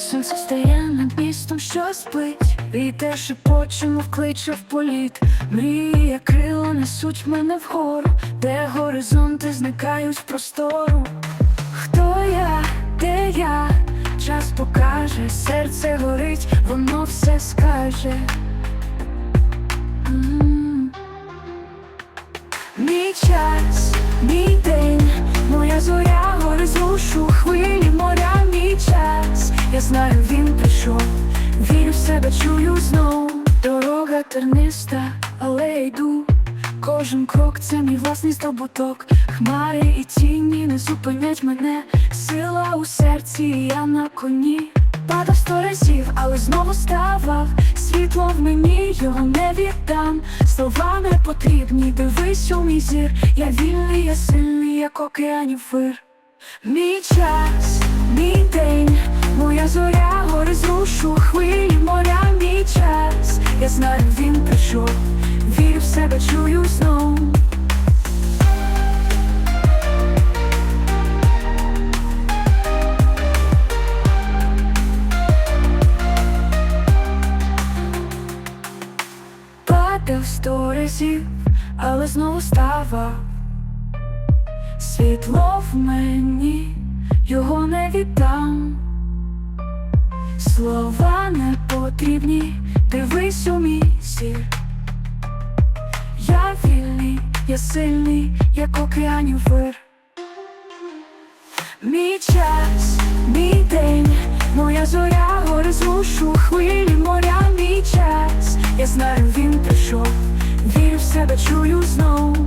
Сонце стає над містом, що спить і те шепочемо вкличе в політ Мрія, крила несуть мене вгору, де горизонти зникають в простору. Хто я, де я? Час покаже, серце горить, воно все скаже. Знаю, він прийшов, вірю в себе, чую знов. Дорога терниста, але я йду. Кожен крок це мій власний здобуток. Хмари і тіні не зупинять мене. Сила у серці, я на коні. Падав сто разів, але знову ставав. Світло в мені, його не віддам. Слова не потрібні, дивись у мій зір. Я вільний, я сильний, як океанів вир. Мій час, мій день, знаю, він прийшов, вірю в себе, чую знов. Падав сто разів, але знову ставав. Світло в мені, його не віддам. Слова не потрібні, дивись у мій зір. Я вільний, я сильний, як океанів вир. Мій час, мій день, моя зоря, гори зрушу, хвилі моря, мій час. Я знаю, він прийшов, вірю в себе, чую знов.